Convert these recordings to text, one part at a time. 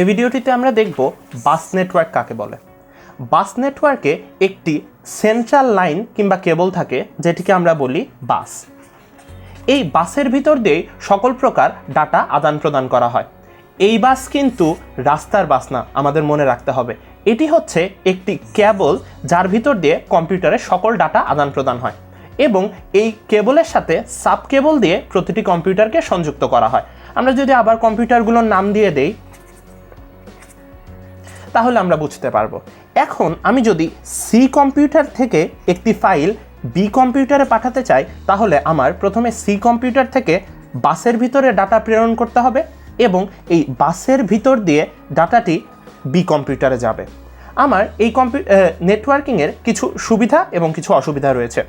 এই ভিডিওটিতে আমরা দেখব বাস নেটওয়ার্ক কাকে বলে। বাস নেটওয়ার্কে একটি সেন্ট্রাল লাইন কিংবা কেবল থাকে, যেটিকে আমরা বলি বাস। এই বাসের ভিতর দিয়েই সকল প্রকার ডাটা আদান প্রদান করা হয়। এই বাস কিন্তু রাস্তার বাস না, আমাদের মনে রাখতে হবে। এটি হচ্ছে একটি কেবল যার ভিতর দিয়ে কম্পিউটারে সকল ডাটা আদান প্রদান হয় এবং এই কেবলের সাথে সাব কেবল দিয়ে প্রতিটি কম্পিউটারকে সংযুক্ত করা হয়। আমরা যদি আবার কম্পিউটারগুলোর নাম দিয়ে দেই তাহলে আমরা বুঝতে পারব। এখন আমি যদি সি কম্পিউটার থেকে একটি ফাইল বি কম্পিউটারে পাঠাতে চাই, তাহলে আমার প্রথমে সি কম্পিউটার থেকে বাসের ভিতরে ডাটা প্রেরণ করতে হবে এবং এই বাসের ভিতর দিয়ে ডাটাটি বি কম্পিউটারে যাবে। আমার এই কম্পিউ নেটওয়ার্কিংয়ের কিছু সুবিধা এবং কিছু অসুবিধা রয়েছে।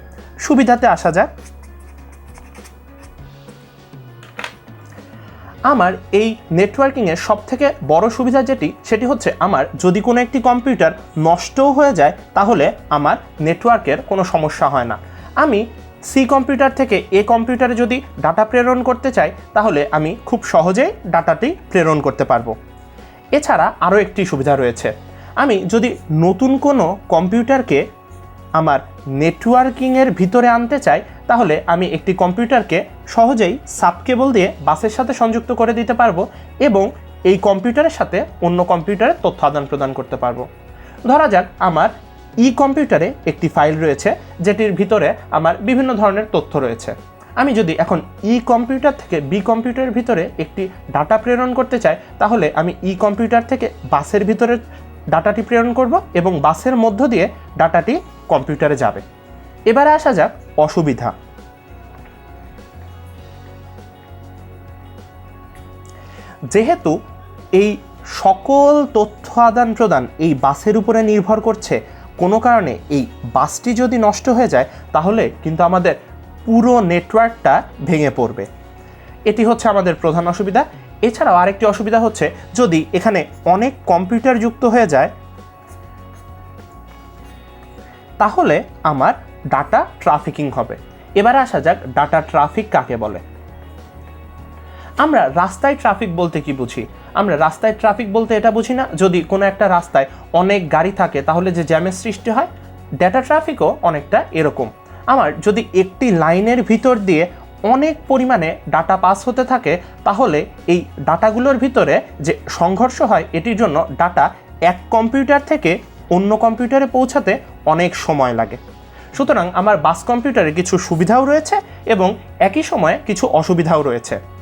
সুবিধাতে আসা যাক। আমার এই নেটওয়ার্কিংয়ের সব থেকে বড় সুবিধা যেটি, সেটি হচ্ছে আমার যদি কোনো একটি কম্পিউটার নষ্টও হয়ে যায়, তাহলে আমার নেটওয়ার্কের কোনো সমস্যা হয় না। আমি সি কম্পিউটার থেকে এ কম্পিউটারে যদি ডাটা প্রেরণ করতে চাই, তাহলে আমি খুব সহজেই ডাটাটি প্রেরণ করতে পারব। এছাড়া আরও একটি সুবিধা রয়েছে। আমি যদি নতুন কোনো কম্পিউটারকে আমার নেটওয়ার্কিংয়ের ভিতরে আনতে চাই, তাহলে আমি একটি কম্পিউটারকে সহজেই সাব কেবল দিয়ে বাসের সাথে সংযুক্ত করে দিতে পারব এবং এই কম্পিউটারের সাথে অন্য কম্পিউটারে তথ্য আদান প্রদান করতে পারব। ধরা যাক আমার ই কম্পিউটারে একটি ফাইল রয়েছে, যেটির ভিতরে আমার বিভিন্ন ধরনের তথ্য রয়েছে। আমি যদি এখন ই কম্পিউটার থেকে বি কম্পিউটারের ভিতরে একটি ডাটা প্রেরণ করতে চাই, তাহলে আমি ই কম্পিউটার থেকে বাসের ভিতরে ডাটাটি প্রেরণ করব এবং বাসের মধ্য দিয়ে ডাটাটি কম্পিউটারে যাবে। এবারে আসা যাক অসুবিধা। যেহেতু এই সকল তথ্য আদান প্রদান এই বাসের উপরে নির্ভর করছে, কোনো কারণে এই বাসটি যদি নষ্ট হয়ে যায়, তাহলে কিন্তু আমাদের পুরো নেটওয়ার্কটা ভেঙে পড়বে। এটি হচ্ছে আমাদের প্রধান অসুবিধা। এছাড়াও আরেকটি অসুবিধা হচ্ছে যদি এখানে অনেক কম্পিউটার যুক্ত হয়ে যায়, তাহলে আমার ডাটা ট্রাফিকিং হবে। এবারে আসা যাক ডাটা ট্রাফিক কাকে বলে। আমরা রাস্তায় ট্রাফিক বলতে কি বুঝি? আমরা রাস্তায় ট্রাফিক বলতে এটা বুঝি না। যদি কোনো একটা রাস্তায় অনেক গাড়ি থাকে, তাহলে যে জ্যামের সৃষ্টি হয়, ডেটা ট্রাফিকও অনেকটা এরকম। আমার যদি একটি লাইনের ভিতর দিয়ে অনেক পরিমাণে ডাটা পাস হতে থাকে, তাহলে এই ডাটাগুলোর ভিতরে যে সংঘর্ষ হয়, এটির জন্য ডাটা এক কম্পিউটার থেকে অন্য কম্পিউটারে পৌঁছাতে অনেক সময় লাগে। সুতরাং আমার বাস কম্পিউটারে কিছু সুবিধাও রয়েছে এবং একই সময়ে কিছু অসুবিধাও রয়েছে।